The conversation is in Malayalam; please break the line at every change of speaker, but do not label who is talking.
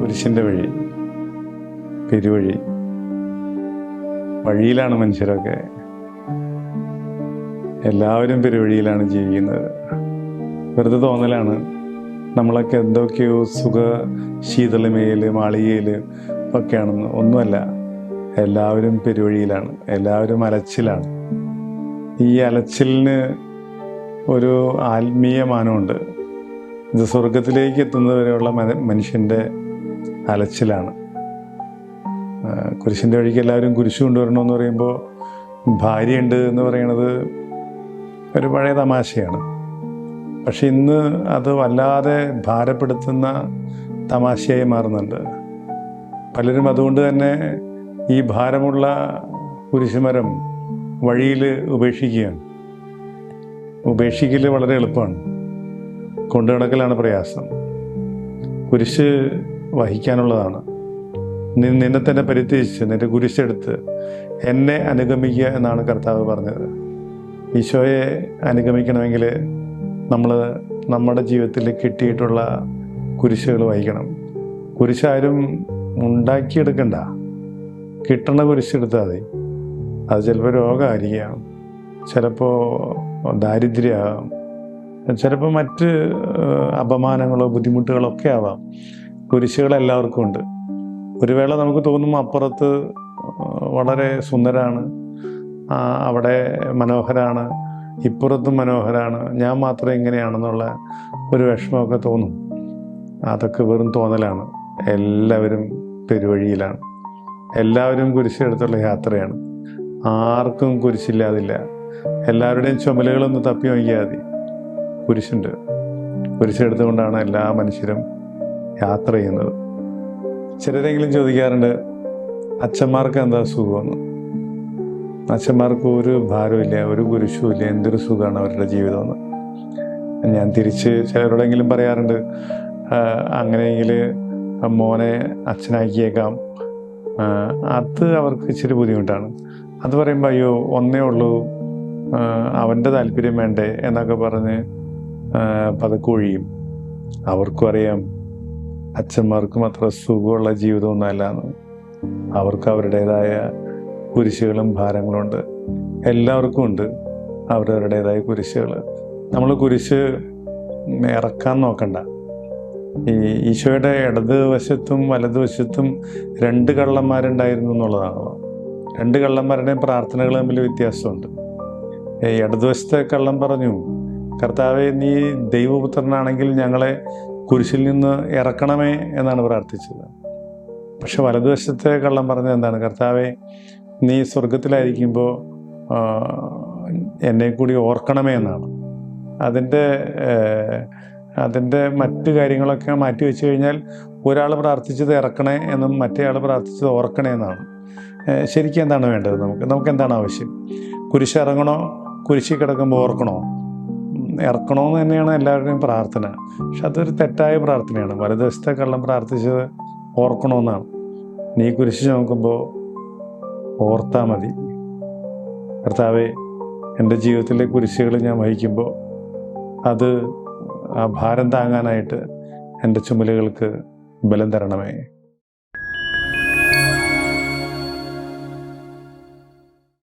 കുരിശിന്റെ വഴി പെരുവഴി വഴിയിലാണ് മനുഷ്യരൊക്കെ. എല്ലാവരും പെരുവഴിയിലാണ് ജീവിക്കുന്നത്. വെറുതെ തോന്നലാണ്. നമ്മളൊക്കെ എന്തൊക്കെയോ സുഖ ശീതളിമയിൽ മാളികയിൽ ഒക്കെയാണെന്ന്. ഒന്നുമല്ല. എല്ലാവരും പെരുവഴിയിലാണ്. എല്ലാവരും അലച്ചിലാണ്. ഈ അലച്ചിലിന് ഒരു ആത്മീയ മാനമുണ്ട്. ഇത് സ്വർഗത്തിലേക്ക് എത്തുന്നതുവരെയുള്ള മന- മനുഷ്യന്റെ അലച്ചിലാണ്. കുരിശിന്റെ വഴിക്ക് എല്ലാവരും കുരിശ് കൊണ്ടുവരണമെന്ന് പറയുമ്പോൾ ഭാര്യയുണ്ട് എന്ന് പറയുന്നത് ഒരു പഴയ തമാശയാണ്. പക്ഷെ ഇന്ന് അത് വല്ലാതെ ഭാരപ്പെടുത്തുന്ന തമാശയായി മാറുന്നുണ്ട്. പലരും അതുകൊണ്ട് തന്നെ ഈ ഭാരമുള്ള കുരിശുമരം വഴിയിൽ ഉപേക്ഷിക്കുകയാണ്. ഉപേക്ഷിക്കൽ വളരെ എളുപ്പമാണ്. കൊണ്ടു നടക്കലാണ് പ്രയാസം. കുരിശ് വഹിക്കാനുള്ളതാണ്. നിന്നെ തന്നെ പരിത്യജിച്ച് നിന്റെ കുരിശെടുത്ത് എന്നെ അനുഗമിക്കുക എന്നാണ് കർത്താവ് പറഞ്ഞത്. ഈശോയെ അനുഗമിക്കണമെങ്കിൽ നമ്മൾ നമ്മുടെ ജീവിതത്തിൽ കിട്ടിയിട്ടുള്ള കുരിശുകൾ വഹിക്കണം. കുരിശാരും ഉണ്ടാക്കിയെടുക്കണ്ട. കിട്ടണ കുരിശെടുത്താൽ മതി. അത് ചിലപ്പോൾ രോഗമായിരിക്കാം. ചിലപ്പോൾ ദാരിദ്ര്യമാകാം ചിലപ്പോൾ മറ്റ് അപമാനങ്ങളോ ബുദ്ധിമുട്ടുകളോ ഒക്കെ ആവാം. കുരിശുകൾ എല്ലാവർക്കും ഉണ്ട്. ഒരു വേള നമുക്ക് തോന്നും അപ്പുറത്ത് വളരെ സുന്ദരാണ്. അവിടെ മനോഹരാണ്. ഇപ്പുറത്തും മനോഹരാണ്. ഞാൻ മാത്രം ഇങ്ങനെയാണെന്നുള്ള ഒരു വിഷമമൊക്കെ തോന്നും. അതൊക്കെ വെറും തോന്നലാണ്. എല്ലാവരും പെരുവഴിയിലാണ്. എല്ലാവരും കുരിശെടുത്തുള്ള യാത്രയാണ്. ആർക്കും കുരിശില്ലാതില്ല. എല്ലാവരുടെയും ചുമലുകളൊന്ന് തപ്പി നോക്കിയാൽ കുരിശുണ്ട് കുരിശെടുത്തുകൊണ്ടാണ് എല്ലാ മനുഷ്യരും യാത്ര ചെയ്യുന്നത്. ചിലരെങ്കിലും ചോദിക്കാറുണ്ട് അച്ഛന്മാർക്ക് എന്താ സുഖമെന്ന്? അച്ഛന്മാർക്ക് ഒരു ഭാരമില്ല ഒരു കുരിശും ഇല്ല എന്തൊരു സുഖമാണ് അവരുടെ ജീവിതമെന്ന്. ഞാൻ തിരിച്ച് ചിലരോടെങ്കിലും പറയാറുണ്ട് "ആ, അങ്ങനെയെങ്കിൽ മോനെ അച്ഛനാക്കിയേക്കാം. അത് അവർക്ക് ഇച്ചിരി ബുദ്ധിമുട്ടാണ്. അത് പറയുമ്പോൾ അയ്യോ ഒന്നേ ഉള്ളൂ അവന്റെ താല്പര്യം വേണ്ടേ എന്നൊക്കെ പറഞ്ഞ് പതുക്കെ ഒഴിയും. അവർക്കും അറിയാം അച്ഛന്മാർക്കും അത്ര സുഖമുള്ള ജീവിതമൊന്നും അല്ലാന്ന് അവർക്ക് അവരുടേതായ കുരിശുകളും ഭാരങ്ങളും ഉണ്ട് എല്ലാവർക്കും ഉണ്ട് അവരവരുടേതായ കുരിശുകൾ. നമ്മൾ കുരിശ് ഇറക്കാൻ നോക്കണ്ട. ഈ ഈശോയുടെ ഇടത് വശത്തും വലതുവശത്തും രണ്ട് കള്ളന്മാരുണ്ടായിരുന്നു എന്നുള്ളതാണല്ലോ. രണ്ട് കള്ളന്മാരുടെയും പ്രാർത്ഥനകൾ തമ്മിൽ വ്യത്യാസമുണ്ട്. ഇടതുവശത്തെ കള്ളം പറഞ്ഞു. കർത്താവെ നീ ദൈവപുത്രനാണെങ്കിൽ ഞങ്ങളെ കുരിശിൽ നിന്ന് ഇറക്കണമേ എന്നാണ് പ്രാർത്ഥിച്ചത്. പക്ഷെ വലതുവശത്തെ കള്ളം പറഞ്ഞത് എന്താണ്? കർത്താവെ നീ സ്വർഗത്തിലായിരിക്കുമ്പോൾ എന്നെ കൂടി ഓർക്കണമേ എന്നാണ്. അതിന്റെ അതിന്റെ മറ്റു കാര്യങ്ങളൊക്കെ മാറ്റി വെച്ച് കഴിഞ്ഞാൽ ഒരാൾ പ്രാർത്ഥിച്ചത് ഇറക്കണേ എന്നും മറ്റേ ആൾ പ്രാർത്ഥിച്ചത് ഓർക്കണേ എന്നാണ്. ശരിക്കും എന്താണ് വേണ്ടത് നമുക്ക്? നമുക്ക് എന്താണ് ആവശ്യം കുരിശ് കിടക്കുമ്പോൾ ഓർക്കണോ ഇറക്കണമെന്ന് തന്നെയാണ് എല്ലാവരുടെയും പ്രാർത്ഥന. പക്ഷെ അതൊരു തെറ്റായ പ്രാർത്ഥനയാണ്. വലതുവശത്തെ കള്ളം പ്രാർത്ഥിച്ചത് ഓർക്കണമെന്നാണ് നീ കുരിശി നോക്കുമ്പോൾ ഓർത്താൽ മതി. കർത്താവെ എന്റെ ജീവിതത്തിലെ കുരിശുകൾ ഞാൻ വഹിക്കുമ്പോൾ അത് ആ ഭാരം താങ്ങാനായിട്ട് എന്റെ ചുമലുകൾക്ക് ബലം തരണമേ.